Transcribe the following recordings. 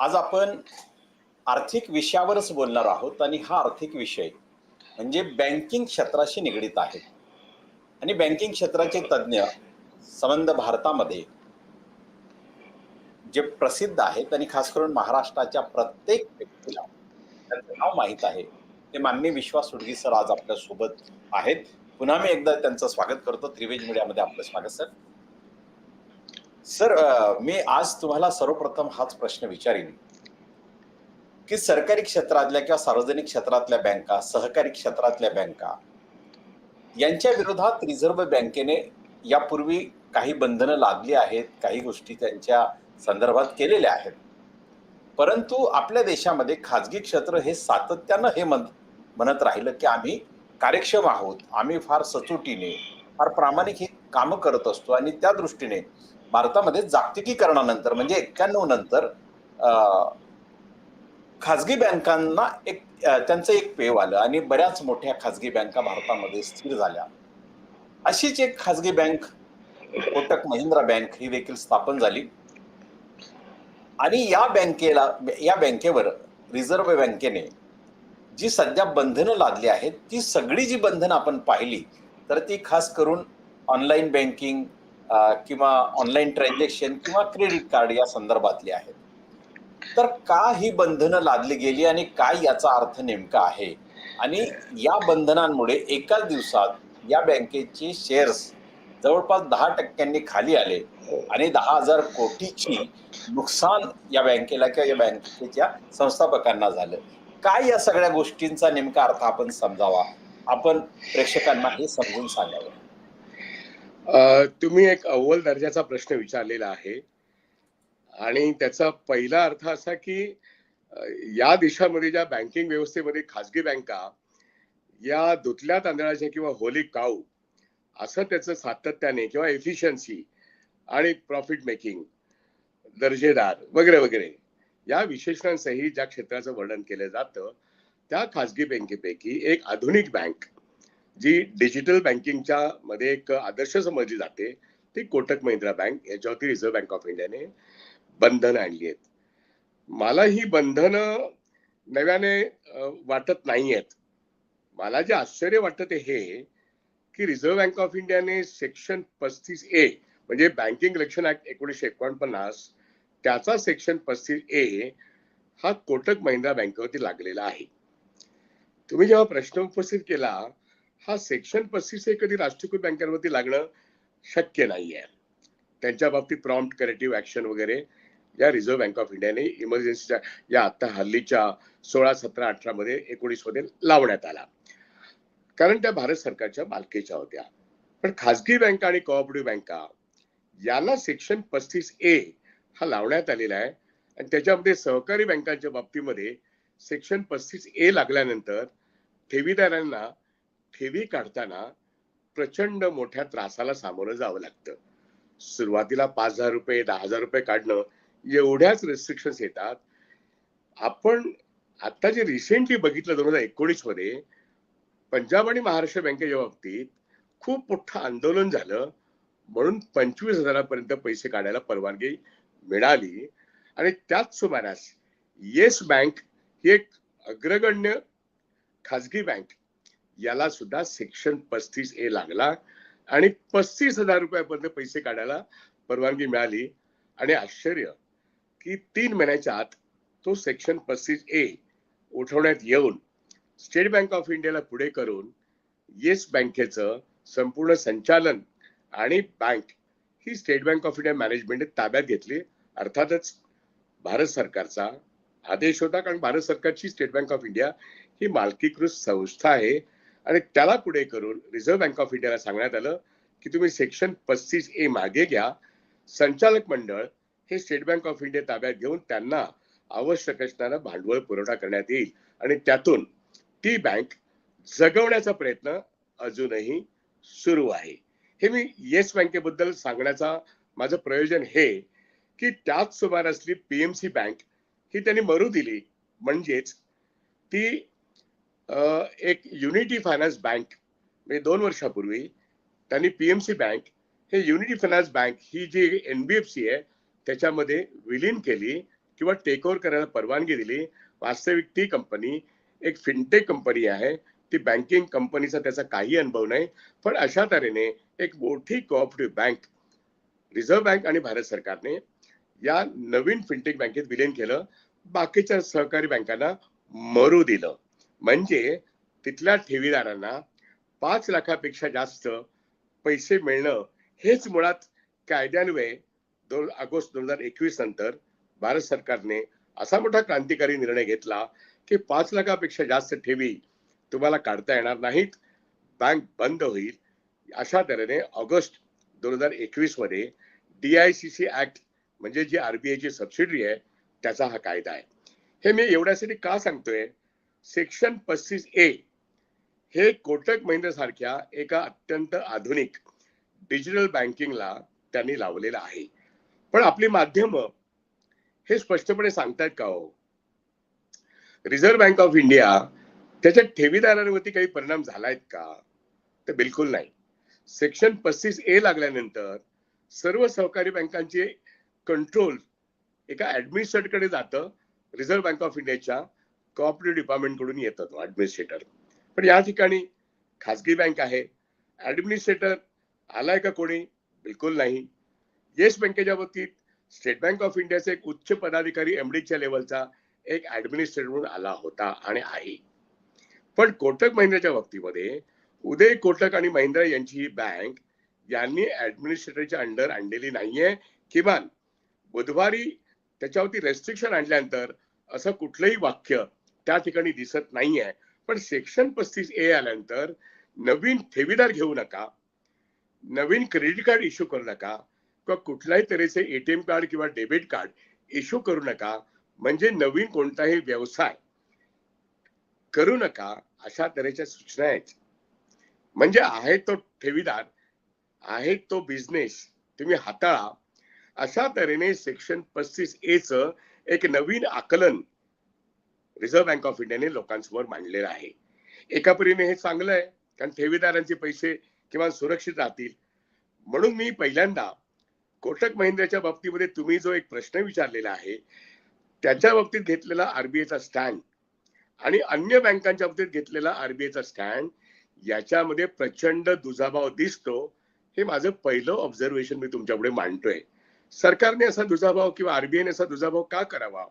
आज आपण आर्थिक विषयावरच बोलणार आहोत आणि हा आर्थिक विषय म्हणजे बँकिंग क्षेत्राशी निगडीत आहे. आणि बँकिंग क्षेत्राचे तज्ज्ञ संबंध भारतामध्ये जे प्रसिद्ध आहेत आणि खास करून महाराष्ट्राच्या प्रत्येक व्यक्तीला त्यांचं नाव माहीत आहे ते मान्य विश्वास सुडगी सर आज आपल्यासोबत आहेत. पुन्हा मी एकदा त्यांचं स्वागत करतो. त्रिवेज मीडियामध्ये आपलं स्वागत सर. सर मी आज तुम्हाला सर्वप्रथम हाच प्रश्न विचारीन. की सरकारी क्षेत्रातल्या किंवा सार्वजनिक क्षेत्रातल्या बँका सहकारी क्षेत्रातल्या बँका यांच्या विरोधात रिझर्व्ह बँकेने यापूर्वी काही बंधनं लादली आहेत काही गोष्टी त्यांच्या संदर्भात केलेल्या आहेत. परंतु आपल्या देशामध्ये खाजगी क्षेत्र हे सातत्यानं हे म्हण म्हणत राहिलं की आम्ही कार्यक्षम आहोत. आम्ही फार सचोटीने फार प्रामाणिक हे कामं करत असतो आणि त्या दृष्टीने भारतामध्ये जागतिकीकरणानंतर म्हणजे एक्क्याण्णव नंतर खाजगी बँकांना एक त्यांचं एक पेव आलं आणि बऱ्याच मोठ्या खाजगी बँका भारतामध्ये स्थिर झाल्या. अशीच एक खाजगी बँक कोटक महिंद्रा बँक ही देखील स्थापन झाली. आणि या बँकेला या बँकेवर रिझर्व्ह बँकेने जी सध्या बंधनं लादली आहेत ती सगळी जी बंधनं आपण पाहिली तर ती खास करून ऑनलाईन बँकिंग किंवा ऑनलाईन ट्रान्झॅक्शन किंवा क्रेडिट कार्ड या संदर्भातली आहेत. तर का ही बंधनं लादली गेली आणि काय याचा अर्थ नेमका आहे? आणि या बंधनांमुळे एकाच दिवसात या बँकेचे शेअर्स जवळपास दहा टक्क्यांनी खाली आले आणि दहा हजार कोटीची नुकसान या बँकेला किंवा या बँकेच्या संस्थापकांना झालं. काय या सगळ्या गोष्टींचा नेमका अर्थ आपण समजावा? आपण प्रेक्षकांना हे समजून सांगावं. तुम्ही एक अव्वल दर्जाचा प्रश्न विचारलेला आहे. आणि त्याचा पहिला अर्थ असा की या देशामध्ये ज्या बँकिंग व्यवस्थेमध्ये खाजगी बँका या धुतल्या तांदळाच्या किंवा होली काऊ असं त्याचं सातत्याने किंवा एफिशियन्सी आणि प्रॉफिट मेकिंग दर्जेदार वगैरे वगैरे या विशेषणांसही ज्या क्षेत्राचं वर्णन केलं जातं त्या खाजगी बँकेपैकी एक आधुनिक बँक जी डिजिटल बँकिंगच्या मध्ये एक आदर्श समजली जाते ती कोटक महिंद्रा बँक याच्यावरती रिझर्व्ह बँक ऑफ इंडियाने बंधनं आणली आहेत. मला ही बंधनं नव्याने वाटत नाही आहेत. मला जे आश्चर्य वाटत हे की रिझर्व्ह बँक ऑफ इंडियाने सेक्शन पस्तीस ए म्हणजे बँकिंग रक्षण ऍक्ट एकोणीसशे एकोणपन्नास त्याचा सेक्शन पस्तीस ए हा कोटक महिंद्रा बँकेवरती लागलेला आहे. तुम्ही जेव्हा प्रश्न उपस्थित केला हा सेक्शन पस्तीस हे कधी राष्ट्रीयकृत बँकांवरती लागणं शक्य नाहीये. त्यांच्या बाबतीत प्रॉम्प्ट करेटिव्ह ऍक्शन वगैरे या रिझर्व्ह बँक ऑफ इंडियाने इमर्जन्सीच्या या आता हल्लीच्या सोळा सतरा अठरा मध्ये एकोणीसमध्ये लावण्यात आला. कारण त्या भारत सरकारच्या मालकीच्या होत्या. पण खासगी बँका आणि कोऑपरेटिव्ह बँका यांना सेक्शन पस्तीस ए हा लावण्यात आलेला आहे आणि त्याच्यामध्ये सहकारी बँकांच्या बाबतीमध्ये सेक्शन पस्तीस ए लागल्यानंतर ठेवीदारांना ठेवी काढताना प्रचंड मोठ्या त्रासाला सामोरं जावं लागतं. सुरुवातीला पाच हजार रुपये दहा हजार रुपये काढणं एवढ्याच रेस्ट्रिक्शन्स येतात. आपण आता जे रिसेंटली बघितलं दोन हजार एकोणीसमध्ये पंजाब आणि महाराष्ट्र बँकेच्या बाबतीत खूप मोठं आंदोलन झालं. म्हणून पंचवीस हजारापर्यंत पैसे काढायला परवानगी मिळाली. आणि त्याच सुमारास येस बँक ही एक अग्रगण्य खाजगी बँक याला सुद्धा सेक्शन पस्तीस ए लागला. आणि पस्तीस हजार रुपयापर्यंत पैसे काढायला परवानगी मिळाली. आणि आश्चर्य की तीन महिन्याच्या आत तो सेक्शन पस्तीस ए उठवण्यात येऊन स्टेट बँक ऑफ इंडियाला पुढे करून येस बँकेचं संपूर्ण संचालन आणि बँक ही स्टेट बँक ऑफ इंडिया मॅनेजमेंटने ताब्यात घेतली. अर्थातच भारत सरकारचा आदेश होता. कारण भारत सरकारची स्टेट बँक ऑफ इंडिया ही मालकीकृत संस्था आहे. आणि त्याला पुढे करून रिझर्व्ह बँक ऑफ इंडियाला सांगण्यात आलं की तुम्ही सेक्शन पस्तीस ए मागे घ्या. संचालक मंडळ हे स्टेट बँक ऑफ इंडिया ताब्यात घेऊन त्यांना आवश्यक असणारा भांडवल पुरवठा करण्यात येईल. आणि त्यातून ती बँक जगवण्याचा प्रयत्न अजूनही सुरू आहे. हे मी येस बँकेबद्दल सांगण्याचा माझं प्रयोजन हे की त्याच सुमारासली पीएमसी बँक ही त्यांनी मरू दिली. म्हणजेच ती एक युनिटी फायनान्स बँक म्हणजे दोन वर्षापूर्वी त्यांनी पीएमसी बँक हे युनिटी फायनान्स बँक ही जी एनबीएफसी आहे त्याच्यामध्ये विलीन केली किंवा टेक ओव्हर करायला परवानगी दिली. वास्तविक ती कंपनी एक फिनटेक कंपनी आहे. ती बँकिंग कंपनीचा त्याचा काही अनुभव नाही. पण अशा तऱ्हेने एक मोठी कोऑपरेटिव्ह बँक रिझर्व्ह बँक आणि भारत सरकारने या नवीन फिनटेक बँकेत विलीन केलं. बाकीच्या सहकारी बँकांना मरू दिलं. म्हणजे तिथल्या ठेवीदारांना पाच लाखापेक्षा जास्त पैसे मिळणं हेच मुळात कायद्यान्वये दोन ऑगस्ट दोन हजार एकवीस नंतर भारत सरकारने असा मोठा क्रांतिकारी निर्णय घेतला की पाच लाखापेक्षा जास्त ठेवी तुम्हाला काढता येणार नाहीत बँक बंद होईल. अशा तऱ्हेने ऑगस्ट दोन हजार एकवीसमध्ये D I C C act म्हणजे जी आरबीआयची सबसिडरी आहे त्याचा हा कायदा आहे. हे मी एवढ्यासाठी का सांगतोय? सेक्शन पस्तीस ए हे कोटक महिंद्रा सारख्या एका अत्यंत आधुनिक डिजिटल बँकिंगला त्यांनी लावलेलं आहे. पण आपली माध्यमं हे स्पष्टपणे सांगतायत का हो? रिझर्व्ह बँक ऑफ इंडिया त्याच्या ठेवीदारांवरती काही परिणाम झालायत का? तर बिलकुल नाही. सेक्शन पस्तीस ए लागल्यानंतर सर्व सहकारी बँकांचे कंट्रोल एका ऍडमिनिस्ट्रेटरकडे जातं रिझर्व्ह बँक ऑफ इंडियाच्या कोऑपरेटिव्ह डिपार्टमेंटकडून येतं ऍडमिनिस्ट्रेटर पण या ठिकाणी खाजगी बँक आहे. ऍडमिनिस्ट्रेटर आलाय का कोणी? बिलकुल नाही. येस बँकेच्या बाबतीत स्टेट बँक ऑफ इंडियाचा एक उच्च पदाधिकारी एमडीच्या लेवलचा एक ऍडमिनिस्ट्रेटर म्हणून आला होता आणि आहे. पण कोटक महिंद्राच्या बाबतीमध्ये उदय कोटक आणि महिंद्रा यांची ही बँक यांनी ऍडमिनिस्ट्रेटरच्या अंडर आणलेली नाहीये. किमान बुधवारी त्याच्यावरती रेस्ट्रिक्शन आणल्यानंतर असं कुठलंही वाक्य त्या ठिकाणी दिसत नाही आहे पण सेक्शन पस्तीस ए आल्यानंतर नवीन ठेवीदार घेऊ नका नवीन क्रेडिट कार्ड इश्यू करू नका किंवा कुठल्याही तऱ्हेचे एटीएम कार्ड किंवा डेबिट कार्ड इश्यू करू नका म्हणजे नवीन कोणताही व्यवसाय करू नका अशा तऱ्हेच्या सूचना आहेत. म्हणजे आहे तो ठेवीदार आहे तो बिझनेस तुम्ही हाताळा. अशा तऱ्हेने सेक्शन पस्तीस ए च एक नवीन आकलन रिझर्व्ह बँक ऑफ इंडियाने लोकांसमोर मांडलेलं आहे. एका परीने हे चांगलं आहे कारण ठेवीदारांचे पैसे किंवा सुरक्षित राहतील. म्हणून मी पहिल्यांदा कोटक महिंद्राच्या बाबतीमध्ये तुम्ही जो एक प्रश्न विचारलेला आहे त्याच्या बाबतीत घेतलेला आरबीआयचा स्टँड आणि अन्य बँकांच्या बाबतीत घेतलेला आरबीआयचा स्टँड याच्यामध्ये प्रचंड दुजाभाव दिसतो हे माझं पहिलं ऑब्झर्वेशन मी तुमच्यापुढे मांडतोय. सरकारने असा दुजाभाव किंवा आरबीआयने असा दुजाभाव का करावा?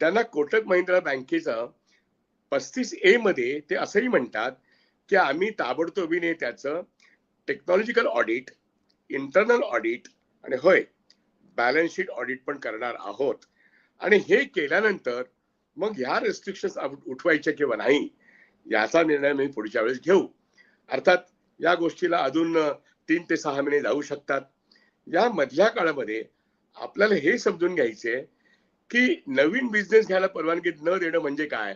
त्यांना कोटक महिंद्रा बँकेचं पस्तीस ए मध्ये ते असंही म्हणतात की आम्ही ताबडतोबीने त्याचं टेक्नॉलॉजिकल ऑडिट इंटरनल ऑडिट आणि होय बॅलन्स शीट ऑडिट पण करणार आहोत. आणि हे केल्यानंतर मग ह्या रेस्ट्रिक्शन उठवायच्या किंवा नाही याचा निर्णय मी पुढच्या वेळेस घेऊ. अर्थात या गोष्टीला अजून तीन ते सहा महिने जाऊ शकतात. या मधल्या काळामध्ये आपल्याला हे समजून घ्यायचे की नवीन बिझनेस घ्यायला परवानगी न देणं म्हणजे काय?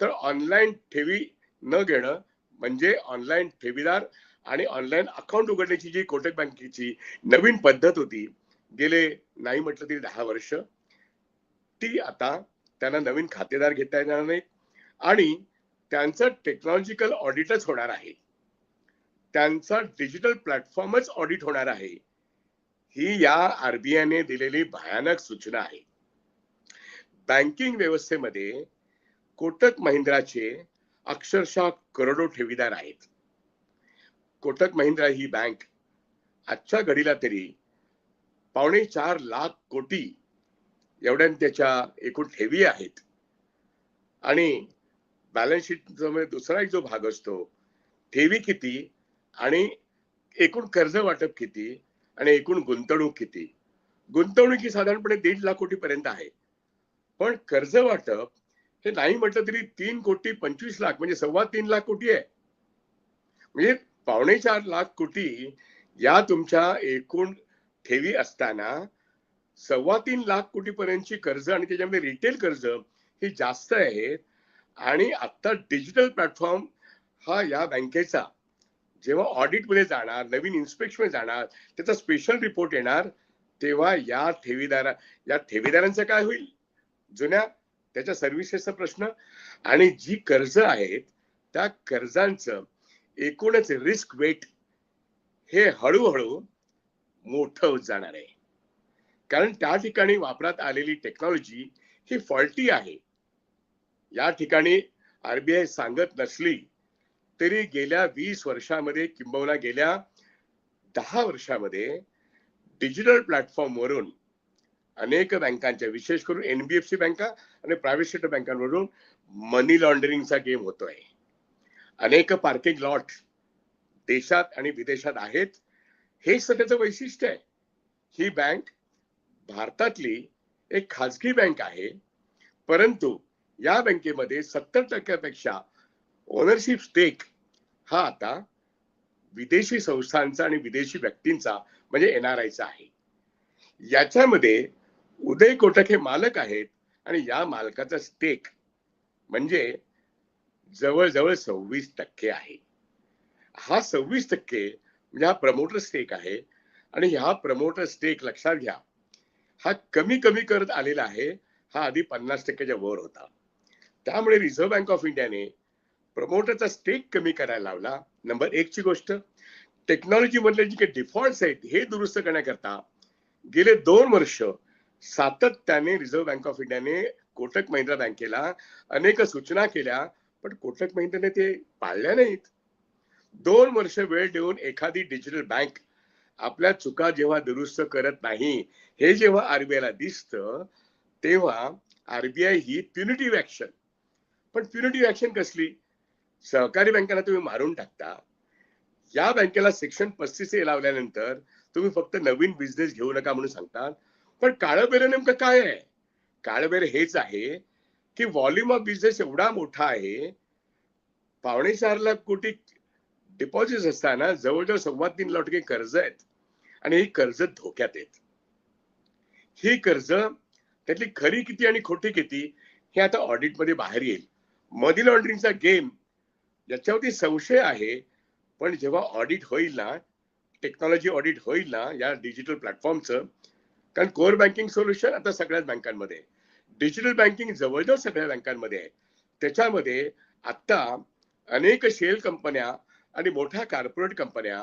तर ऑनलाईन ठेवी न घेणं म्हणजे ऑनलाईन ठेवीदार आणि ऑनलाईन अकाउंट उघडण्याची जी कोटक बँकेची नवीन पद्धत होती गेले नाही म्हटलं तरी दहा वर्ष ती आता त्यांना नवीन खातेदार घेता येणार नाही आणि त्यांचं टेक्नॉलॉजिकल ऑडिटच होणार आहे. त्यांचा डिजिटल प्लॅटफॉर्मच ऑडिट होणार आहे. ही या आरबीआयने दिलेली भयानक सूचना आहे. बँकिंग व्यवस्थेमध्ये कोटक महिंद्राचे अक्षरशः करोडो ठेवीदार आहेत. कोटक महिंद्रा ही बँक आजच्या घडीला तरी पावणे चार लाख कोटी एवढ्या त्याच्या एकूण ठेवी आहेत. आणि बॅलन्स शीटचा दुसरा एक जो भाग असतो ठेवी किती आणि एकूण कर्ज वाटप किती आणि एकूण गुंतवणूक किती? गुंतवणूक ही साधारणपणे दीड लाख कोटी पर्यंत आहे. पण कर्ज वाटप हे नाही म्हटलं तरी तीन कोटी पंचवीस लाख म्हणजे सव्वा तीन लाख कोटी आहे. म्हणजे पावणे चार लाख कोटी या तुमच्या एकूण ठेवी असताना सव्वा तीन लाख कोटी पर्यंतची कर्ज आणि त्याच्यामध्ये रिटेल कर्ज ही जास्त आहेत आणि आता डिजिटल प्लॅटफॉर्म हा या बँकेचा जेव्हा ऑडिटमध्ये जाणार नवीन इन्स्पेक्शन जाणार त्याचा स्पेशल रिपोर्ट येणार तेव्हा या ठेवीदारा या ठेवीदारांचं काय होईल? जुन्या त्याच्या सर्व्हिसेसचा प्रश्न आणि जी कर्ज आहेत त्या कर्जांचं एकूणच रिस्क वेट हे हळूहळू मोठं होत जाणार आहे. कारण त्या ठिकाणी वापरात आलेली टेक्नॉलॉजी ही फॉल्टी आहे. या ठिकाणी आरबीआय सांगत नसली तरी गेल्या वीस वर्षामध्ये किंबहुना गेल्या दहा वर्षामध्ये डिजिटल प्लॅटफॉर्मवरून अनेक बँकांच्या विशेष करून एनबीएफसी बँका आणि प्रायव्हेट सेक्टर बँकांवरून मनी लॉन्ड्रिंगचा गेम होतोय. अनेक पार्किंग लॉट देशात आणि विदेशात आहेत. हेच सध्याचं वैशिष्ट्य आहे. ही बँक भारतातली एक खाजगी बँक आहे. परंतु या बँकेमध्ये सत्तर टक्क्यापेक्षा ओनरशिप स्टेक हा आता विदेशी संस्थांचा आणि विदेशी व्यक्तींचा म्हणजे एनआरआयचा आहे. याच्यामध्ये उदय कोटक हे मालक आहेत आणि या मालकाचा स्टेक म्हणजे जवळजवळ सव्वीस टक्के आहे. हा सव्वीस टक्के म्हणजे हा प्रमोटर स्टेक आहे आणि हा प्रमोटर स्टेक लक्षात घ्या हा कमी कमी करत आलेला आहे हा आधी पन्नास टक्क्याच्या वर होता. त्यामुळे रिझर्व्ह बँक ऑफ इंडियाने प्रमोटरचा स्टेक कमी करायला लावला. नंबर एक ची गोष्ट टेक्नॉलॉजी मधले जे काही डिफॉल्ट आहेत हे दुरुस्त करण्याकरता गेले दोन वर्ष सातत्याने रिझर्व्ह बँक ऑफ इंडियाने कोटक महिंद्रा बँकेला अनेक सूचना केल्या पण कोटक महिंद्राने ते पाळल्या नाहीत. दोन वर्ष वेळ देऊन एखादी डिजिटल बँक आपल्या चुका जेव्हा दुरुस्त करत नाही हे जेव्हा आरबीआयला दिसतं तेव्हा आरबीआय ही प्युनिटिव्ह ऍक्शन पण प्युनिटिव्ह ऍक्शन कसली? सहकारी बँकांना तुम्ही मारून टाकता. या बँकेला सेक्शन पस्तीस ए लावल्यानंतर तुम्ही फक्त नवीन बिझनेस घेऊ नका म्हणून सांगतात. पण काळबेर नेमकं काय आहे? काळबेर हेच आहे की व्हॉल्यूम ऑफ बिझनेस एवढा मोठा आहे पावणे चार लाख कोटी डिपॉझिट असताना जवळजवळ सव्वा तीन लाख टक्के कर्ज आहेत. आणि ही कर्ज धोक्यात आहेत. ही कर्ज त्यातली खरी किती आणि खोटी किती हे आता ऑडिटमध्ये बाहेर येईल. मनी लॉन्ड्रिंगचा गेम याच्यावरती संशय आहे पण जेव्हा ऑडिट होईल ना टेक्नॉलॉजी ऑडिट होईल ना या डिजिटल प्लॅटफॉर्मचं कारण कोर बँकिंग सोल्युशन आता सगळ्याच बँकांमध्ये डिजिटल बँकिंग जवळजवळ सगळ्या बँकांमध्ये आहे. त्याच्यामध्ये आत्ता अनेक शेल कंपन्या आणि मोठ्या कॉर्पोरेट कंपन्या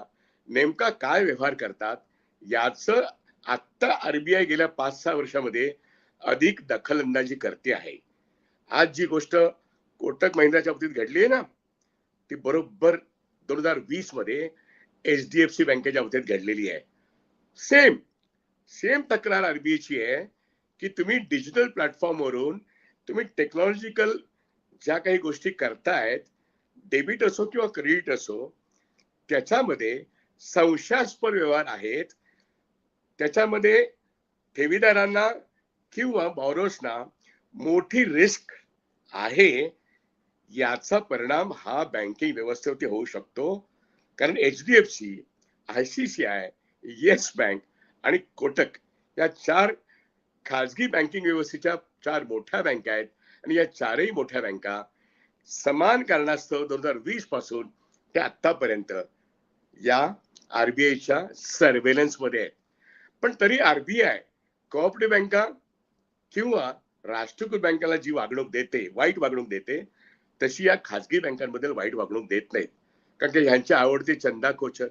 नेमका काय व्यवहार करतात याचं आत्ता आरबीआय गेल्या पाच सहा वर्षामध्ये अधिक दखलंदाजी करते आहे. आज जी गोष्ट कोटक महिंद्राच्या बाबतीत घडली आहे ना ती बरोबर दोन हजार वीसमध्ये एच डी एफ सी बँकेच्या बाबतीत घडलेली आहे. सेम सेम तक्रार आरबीआयची आहे की तुम्ही डिजिटल प्लॅटफॉर्मवरून तुम्ही टेक्नॉलॉजिकल ज्या काही गोष्टी करतायत डेबिट असो किंवा क्रेडिट असो त्याच्यामध्ये संशयास्पद व्यवहार आहेत. त्याच्यामध्ये ठेवीदारांना किंवा बॉरोसना मोठी रिस्क आहे. याचा परिणाम हा बँकिंग व्यवस्थेवरती होऊ शकतो. कारण H D F C I C C I yes bank आणि कोटक या चार खाजगी बँकिंग व्यवस्थेच्या चार मोठ्या बँका आहेत. आणि या चारही मोठ्या बँका समान कारणास्तव दोन हजार वीसपासून ते आतापर्यंत या आरबीआयच्या सर्वेलन्समध्ये आहेत. पण तरी आरबीआय कोऑपरेटिव्ह बँका किंवा राष्ट्रीयकृत बँकेला जी वागणूक देते वाईट वागणूक देते तशी या खाजगी बँकांबद्दल वाईट वागणूक देत नाहीत. कारण की ह्यांचे आवडते चंदा कोचर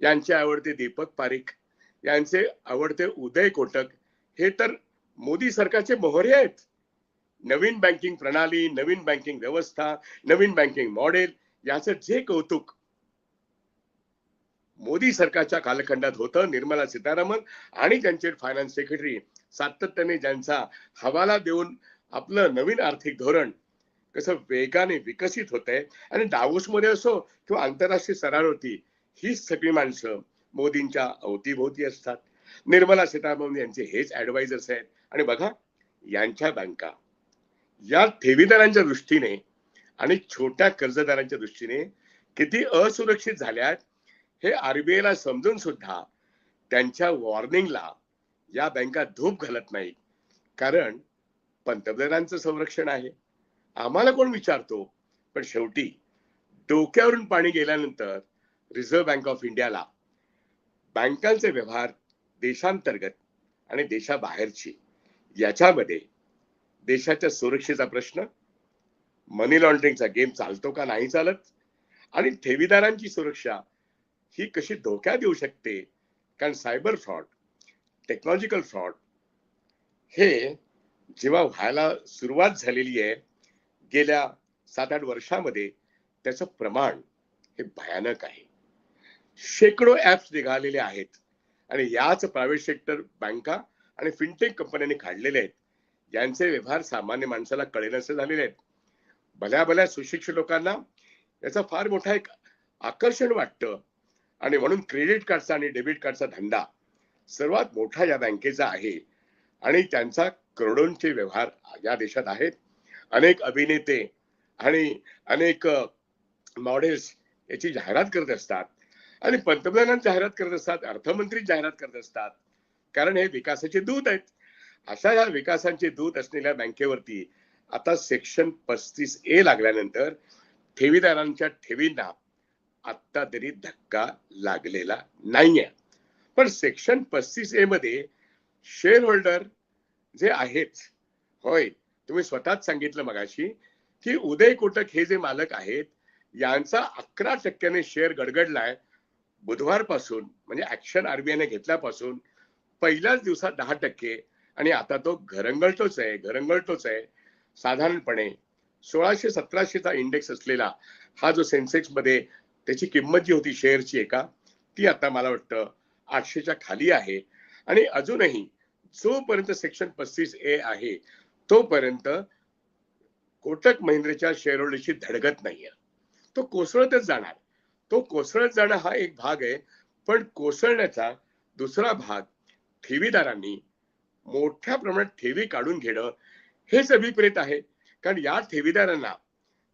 यांचे आवडते दीपक पारेख यांचे आवडते उदय कोटक हे तर मोदी सरकारचे मोहरे आहेत. नवीन बँकिंग प्रणाली नवीन बँकिंग व्यवस्था नवीन बँकिंग मॉडेल याचं जे कौतुक मोदी सरकारच्या कालखंडात होतं निर्मला सीतारामन आणि त्यांचे फायनान्स सेक्रेटरी सातत्याने ज्यांचा हवाला देऊन आपलं नवीन आर्थिक धोरण कसं वेगाने विकसित होत आहे आणि डावोसमध्ये असो किंवा आंतरराष्ट्रीय स्तरावरती ही सगळी माणसं मोदींच्या अवतीभोवती असतात. निर्मला सीतारामन यांचे हेच ऍडवायझर्स आहेत. आणि बघा यांच्या बँका या ठेवीदारांच्या दृष्टीने आणि छोट्या कर्जदारांच्या दृष्टीने किती असुरक्षित झाल्यात हे आरबीआयला समजून सुद्धा त्यांच्या वॉर्निंगला या बँका धूप घालत नाहीत. कारण पंतप्रधानांचं संरक्षण आहे. आम्हाला कोण विचारतो? पण शेवटी डोक्यावरून पाणी गेल्यानंतर रिझर्व्ह बँक ऑफ इंडियाला बँकांचे व्यवहार देशांतर्गत आणि देशाबाहेरची. याच्यामध्ये देशाच्या सुरक्षेचा प्रश्न मनी लॉन्ड्रिंगचा गेम चालतो का नाही चालत आणि ठेवीदारांची सुरक्षा ही कशी धोक्यात येऊ शकते? कारण सायबर फ्रॉड टेक्नॉलॉजिकल फ्रॉड हे जेव्हा व्हायला सुरुवात झालेली आहे गेल्या सात आठ वर्षामध्ये त्याचं प्रमाण हे भयानक आहे. शेकडो ऍप्स निघालेले आहेत. आणि याच प्रायव्हेट सेक्टर बँका आणि फिनटेक कंपन्यांनी काढलेले आहेत. ज्यांचे व्यवहार सामान्य माणसाला कळेनसे झालेले आहेत. भल्या भल्या सुशिक्षित लोकांना याचा फार मोठा एक आकर्षण वाटतं. आणि म्हणून क्रेडिट कार्डचा आणि डेबिट कार्डचा धंदा सर्वात मोठा या बँकेचा आहे. आणि त्यांचा करोडोंचे व्यवहार या देशात आहेत. अनेक अभिनेते आणि अनेक मॉडेल्स याची जाहिरात करत असतात. आणि पंतप्रधान जाहिरात करत असतात अर्थमंत्री जाहिरात करत असतात. कारण हे विकासाचे दूत आहेत. अशा या विकासांचे दूत असलेल्या बँकेवरती आता सेक्शन पस्तीस ए लागल्यानंतर ठेवीदारांच्या ठेवींना आत्ता तरी धक्का लागलेला नाहीये. पण सेक्शन पस्तीस ए मध्ये शेअर होल्डर जे आहेत होय तुम्ही स्वतःच सांगितलं मगाशी की उदय कोटक हे जे मालक आहेत यांचा अकरा टक्क्याने शेअर गडगडलाय बुधवारपासून म्हणजे ऍक्शन आरबीआयने घेतल्यापासून पहिल्याच दिवसात दहा टक्के आणि आता तो घरंगळतोच आहे घरंगळतोच आहे साधारणपणे सोळाशे सतराशेचा इंडेक्स असलेला हा जो सेन्सेक्समध्ये त्याची किंमत जी होती शेअरची एका ती आता मला वाटतं आठशेच्या खाली आहे. आणि अजूनही जोपर्यंत सेक्शन पस्तीस ए आहे तोपर्यंत कोटक महिंद्रेच्या शेअर होल्डरची धडगत नाहीये. तो कोसळतच जाणार. तो कोसळत जाणं हा एक भाग आहे पण कोसळण्याचा दुसरा भाग ठेवीदारांनी मोठ्या प्रमाणात ठेवी काढून घेणं हेच अभिप्रेत आहे. कारण या ठेवीदारांना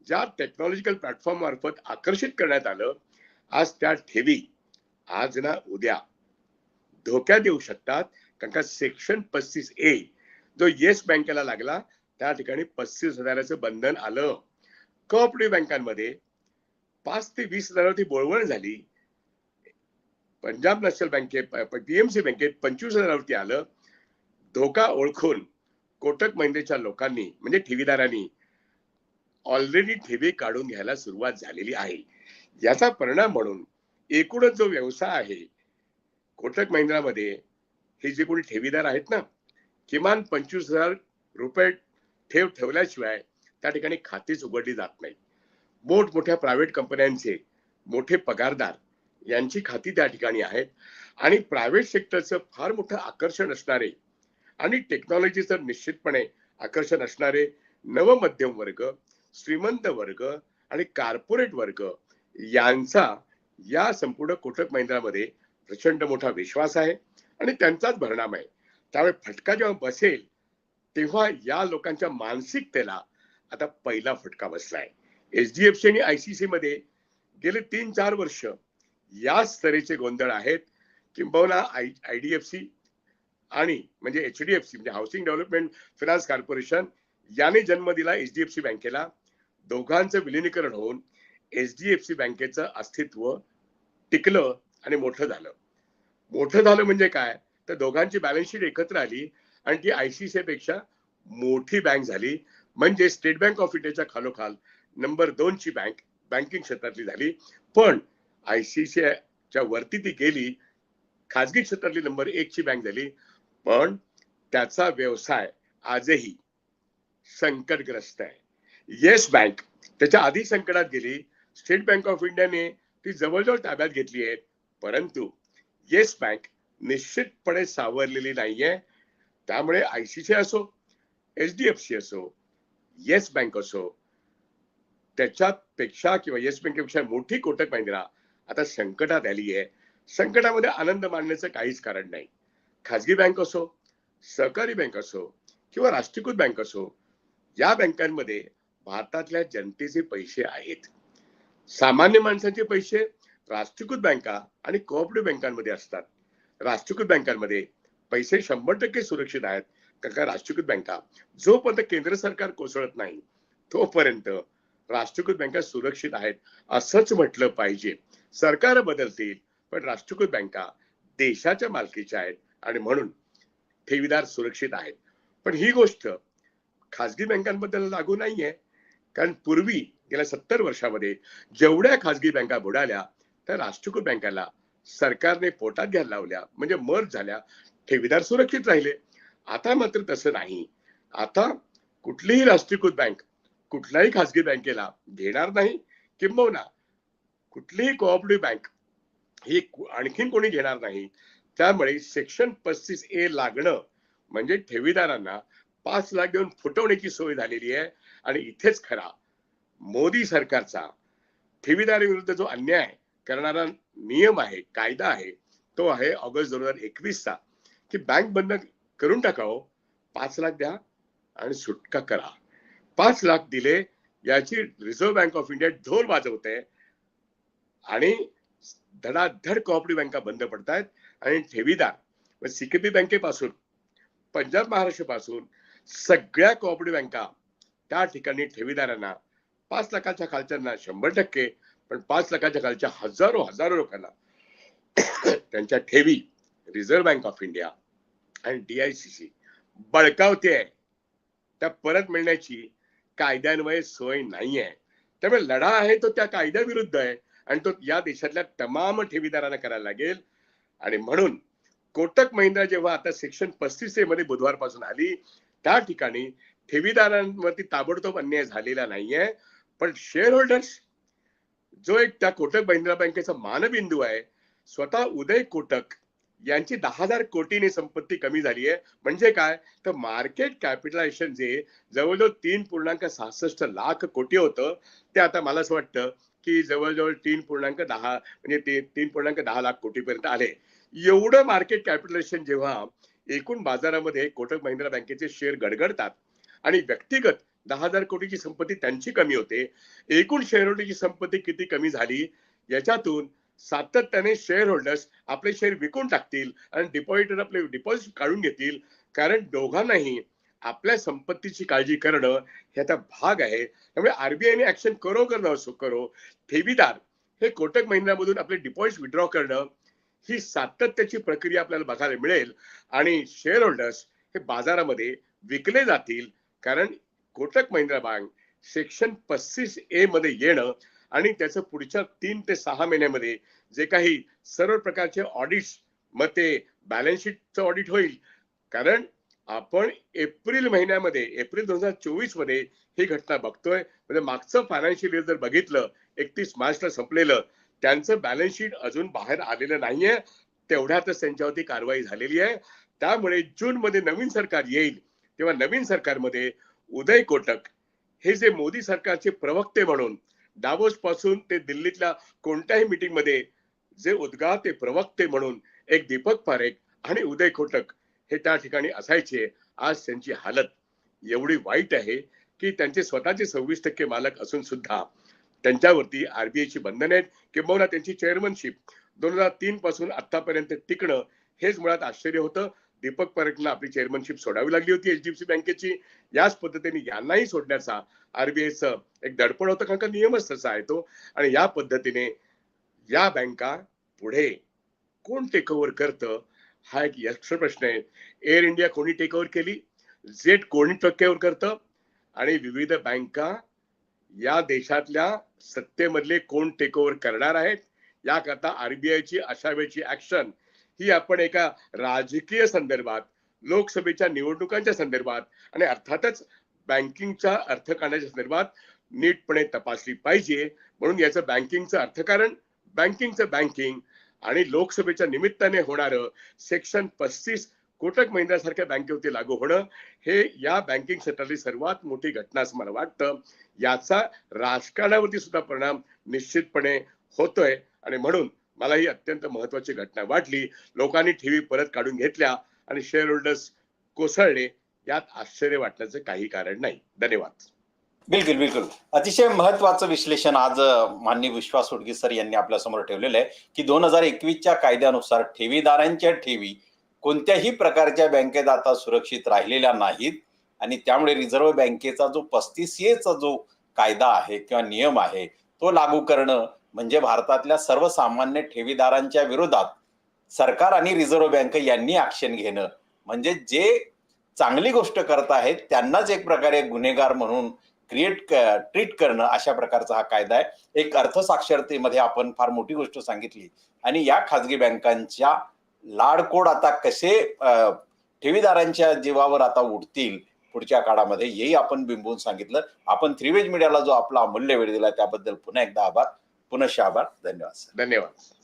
ज्या टेक्नॉलॉजिकल प्लॅटफॉर्म मार्फत आकर्षित करण्यात आलं आज त्या ठेवी आज ना उद्या धोक्यात येऊ शकतात. कारण का सेक्शन पस्तीस ए जो येस बँकेला लागला त्या ठिकाणी पस्तीस हजाराचं बंधन आलं. कोऑपरेटिव्ह बँकांमध्ये पाच ते वीस हजारावरती बोळवण झाली. पंजाब नॅशनल बँकेत पीएमसी बँकेत पंचवीस हजारावरती आलं. धोका ओळखून कोटक महिंद्रेच्या लोकांनी म्हणजे ठेवीदारांनी ऑलरेडी ठेवी काढून घ्यायला सुरुवात झालेली आहे. याचा परिणाम म्हणून एकूणच जो व्यवसाय आहे कोटक महिंद्रामध्ये हे जे कोणी ठेवीदार आहेत ना किमान पंचवीस हजार रुपये ठेव ठेवल्याशिवाय त्या ठिकाणी खातीच उघडली जात नाही मोठमोठ्या प्रायव्हेट कंपन्यांचे मोठे पगारदार यांची खाती त्या ठिकाणी आहेत. आणि प्रायव्हेट सेक्टरचं फार मोठं आकर्षण असणारे आणि टेक्नॉलॉजीचं निश्चितपणे आकर्षण असणारे नवमध्यम वर्ग श्रीमंत वर्ग आणि कॉर्पोरेट वर्ग यांचा या संपूर्ण कोटक महिंद्रामध्ये प्रचंड मोठा विश्वास आहे आणि त्यांचाच परिणाम आहे. त्यामुळे फटका जेव्हा बसेल तेव्हा या लोकांच्या मानसिकतेला आता पहिला फटका बसलाय. एचडीएफसी आणि आयसीसी मध्ये गेले तीन चार वर्ष याच तऱ्हेचे गोंधळ आहेत किंबहुना आय आयडीएफसी आणि म्हणजे एचडीएफसी म्हणजे हाऊसिंग डेव्हलपमेंट फिनान्स कॉर्पोरेशन याने जन्म दिला एचडीएफसी बँकेला. दोघांचं विलिनीकरण होऊन एचडीएफसी बँकेचं अस्तित्व टिकलं आणि मोठं झालं. मोठं झालं म्हणजे काय? तर दोघांची बॅलन्स शीट एकत्र आली आणि ती आयसीसी पेक्षा मोठी बँक झाली. म्हणजे स्टेट बँक ऑफ इंडियाच्या खालोखाल नंबर दोनची बँक बँकिंग क्षेत्रातली झाली. पण आयसीसीच्या वरती ती गेली खाजगी क्षेत्रातली नंबर एक ची बँक झाली. पण त्याचा व्यवसाय आजही संकटग्रस्त आहे. येस बँक त्याच्या आधी संकटात गेली. स्टेट बँक ऑफ इंडियाने ती जवळजवळ ताब्यात घेतली आहे. परंतु येस बँक निश्चितपणे सावरलेली नाहीये. त्यामुळे आयसीसी असो एच डी एफ सी असो येस बँक असो त्याच्यापेक्षा किंवा येस बँकेपेक्षा मोठी कोटक महिंद्रा आता संकटात आली आहे संकटामध्ये आनंद मानण्याचं काहीच कारण नाही. खाजगी बँक असो सहकारी बँक असो किंवा राष्ट्रीयकृत बँक असो या बँकांमध्ये भारतातल्या जनतेचे पैसे आहेत. सामान्य माणसाचे पैसे राष्ट्रीयकृत बँका आणि कोऑपरेटिव्ह बँकांमध्ये असतात. राष्ट्रीयकृत बँकांमध्ये पैसे शंभर टक्के सुरक्षित आहेत. कारण का राष्ट्रीयकृत बँका जोपर्यंत केंद्र सरकार कोसळत नाही तोपर्यंत राष्ट्रीयकृत बँका सुरक्षित आहेत असंच म्हटलं पाहिजे. सरकार बदलतील पण राष्ट्रीयकृत बँका देशाच्या मालकीच्या आहेत आणि म्हणून ठेवीदार सुरक्षित आहेत. पण ही गोष्ट खाजगी बँकांबद्दल लागू नाहीये. कारण पूर्वी गेल्या सत्तर वर्षामध्ये जेवढ्या खाजगी बँका बुडाल्या त्या राष्ट्रीयकृत बँकाला सरकारने पोटात घ्यायला लावल्या म्हणजे मर्ज झाल्या ठेवीदार सुरक्षित राहिले. आता मात्र तसं नाही. आता कुठलीही राष्ट्रीयकृत बँक कुठल्याही खासगी बँकेला घेणार नाही किंबहुना कुठलीही कोऑपरेटिव्ह बँक ही आणखीन कोणी घेणार नाही. त्यामुळे सेक्शन पस्तीस ए लागणं म्हणजे ठेवीदारांना पाच लाख देऊन फुटवण्याची सोय झालेली आहे. आणि इथेच खरा मोदी सरकारचा ठेवीदाराविरुद्ध जो अन्याय करणारा नियम आहे कायदा आहे तो आहे ऑगस्ट दोन हजार एकवीसचा की बँक बंद करून टाकावं पाच लाख द्या आणि सुटका करा. पाच लाख दिले याची रिझर्व्ह बँक ऑफ इंडिया ढोल वाजवते. आणि धडाधड कोऑपरेटिव्ह बँका बंद पडतायत. आणि ठेवीदार सीकेपी बँकेपासून पंजाब महाराष्ट्रपासून सगळ्या कोऑपरेटिव्ह बँका त्या ठिकाणी ठेवीदारांना पाच लाखाच्या खालच्यांना शंभर टक्के पण पाच लाखाच्या खालच्या हजारो हजारो लोकांना त्यांच्या ठेवी रिझर्व्ह बँक ऑफ इंडिया आणि डीआयसीसी बळकावते. त्या परत मिळण्याची कायद्यान्वये सोय नाही आहे त्यामुळे लढा आहे तो त्या कायद्याविरुद्ध आहे. आणि तो या देशातल्या तमाम ठेवीदारांना करायला लागेल. आणि म्हणून कोटक महिंद्रा जेव्हा आता सेक्शन पस्तीस ए मध्ये बुधवारपासून आली त्या ठिकाणी ठेवीदारांवरती ताबडतोब अन्याय झालेला नाहीये. पण शेअर होल्डर्स जो एक त्या कोटक महिंद्रा बँकेचा मानबिंदू आहे स्वतः उदय कोटक यांची दहा हजार कोटीने संपत्ती कमी झाली आहे म्हणजे काय? तर मार्केट कॅपिटलायझेशन जे जवळजवळ तीन पूर्णांक सहासष्ट लाख कोटी होतं ते आता मला असं वाटतं की जवळजवळ तीन पूर्णांक दहा म्हणजे ते तीन पूर्णांक दहा लाख कोटीपर्यंत आले. एवढं मार्केट कॅपिटलायझेशन जेव्हा एकूण बाजारामध्ये कोटक महिंद्रा बँकेचे शेअर गडगडतात आणि व्यक्तिगत दहा हजार कोटीची संपत्ती त्यांची कमी होते एकूण शेअर होल्डरची संपत्ती किती कमी झाली याच्यातून सातत्याने शेअर होल्डर्स आपले शेअर विकून टाकतील आणि डिपॉझिटर आपले डिपॉझिट काढून घेतील. कारण दोघांनाही आपल्या संपत्तीची काळजी करणं हे आता भाग आहे. त्यामुळे आरबीआयने ऍक्शन करो कर नसो करो ठेवीदार हे कोटक महिन्यामधून आपले डिपॉझिट विड्रॉ करणं ही सातत्याची प्रक्रिया आपल्याला बघायला मिळेल. आणि शेअर होल्डर्स हे बाजारामध्ये विकले जातील. कारण कोटक महिंद्रा बँक सेक्शन पस्तीस ए मध्ये येणं आणि त्याचं पुढच्या तीन ते सहा महिन्यामध्ये जे काही सर्व प्रकारचे ऑडिट्स मग ते बॅलन्स शीटचं ऑडिट होईल. कारण आपण एप्रिल महिन्यामध्ये एप्रिल दोन हजार चोवीसमध्ये ही घटना बघतोय. म्हणजे मागचं फायनान्शियल इयर जर बघितलं एकतीस मार्चला संपलेलं त्यांचं बॅलन्स शीट अजून बाहेर आलेलं नाहीये. तेवढ्यातच त्यांच्यावरती कारवाई झालेली आहे. त्यामुळे जून मध्ये नवीन सरकार येईल. तेव्हा नवीन सरकारमध्ये उदय कोटक हे जे मोदी सरकारचे प्रवक्ते म्हणून डावोस पासून ते दिल्लीतल्या कोणत्याही मीटिंगमध्ये जे उद्गार ते प्रवक्ते म्हणून एक दीपक पारेख आणि उदय खोटक हे त्या ठिकाणी असायचे आज त्यांची हालत एवढी वाईट आहे की त्यांचे स्वतःचे सव्वीस टक्के मालक असून सुद्धा त्यांच्यावरती आरबीआयची बंधन आहेत. किंबहुना त्यांची चेअरमनशिप दोन हजार तीन पासून आतापर्यंत टिकणं हेच मुळात आश्चर्य होतं. दीपक परेखला आपली चेअरमनशिप सोडावी लागली होती एचडीएफसी बँकेची. याच पद्धतीने यांनाही सोडण्याचा आरबीआयचं एक दडपण होतं कारण का नियमच तसा आहे तो. आणि या पद्धतीने या बँका पुढे कोण टेक ओव्हर करतं हा एक यक्ष प्रश्न आहे. एअर इंडिया कोणी टेक ओव्हर केली? जेट कोणी टक्केवर करतं? आणि विविध बँका या देशातल्या सत्तेमधले कोण टेक ओव्हर करणार आहेत? याकरता आरबीआयची अशा वेळची ऍक्शन ही आपण एका राजकीय संदर्भात लोकसभेच्या निवडणुकांच्या संदर्भात आणि अर्थातच बँकिंगच्या अर्थकारणाच्या संदर्भात नीटपणे तपासली पाहिजे. म्हणून याचं बँकिंगचं अर्थकारण बँकिंगचं बँकिंग आणि लोकसभेच्या निमित्ताने होणारं सेक्शन पस्तीस कोटक महिंद्रा सारख्या बँकेवरती लागू होणं हे या बँकिंग सेक्टरची सर्वात मोठी घटना असं मला वाटतं. याचा राजकारणावरती सुद्धा परिणाम निश्चितपणे होतोय. आणि म्हणून मला ही अत्यंत महत्वाची घटना वाटली. लोकांनी ठेवी परत काढून घेतल्या आणि शेअर होल्डर्स कोसळले. यात आश्चर्य वाटण्याचं काही कारण नाही. धन्यवाद. बिलकुल बिलकुल. अतिशय महत्वाचं विश्लेषण आज माननीय विश्वास उडगी सर यांनी आपल्यासमोर ठेवलेलं आहे की दोन हजार एकवीसच्या कायद्यानुसार ठेवीदारांच्या ठेवी कोणत्याही प्रकारच्या बँकेत आता सुरक्षित राहिलेल्या नाहीत आणि त्यामुळे रिझर्व्ह बँकेचा जो पस्तीस चा जो कायदा आहे किंवा नियम आहे तो लागू करणं म्हणजे भारतातल्या सर्वसामान्य ठेवीदारांच्या विरोधात सरकार आणि रिझर्व्ह बँक यांनी ऍक्शन घेणं. म्हणजे जे चांगली गोष्ट करत आहेत त्यांनाच एक प्रकारे गुन्हेगार म्हणून क्रिएट ट्रीट करणं अशा प्रकारचा हा कायदा आहे. एक अर्थसाक्षरतेमध्ये आपण फार मोठी गोष्ट सांगितली. आणि या खाजगी बँकांच्या लाडकोड आता कसे ठेवीदारांच्या जीवावर आता उठतील पुढच्या काळामध्ये हेही आपण बिंबवून सांगितलं. आपण थ्रीवेज मीडियाला जो आपला अमूल्य वेळ दिला त्याबद्दल पुन्हा एकदा आभार. पुनश्च आभार धन्यवाद सर. धन्यवाद.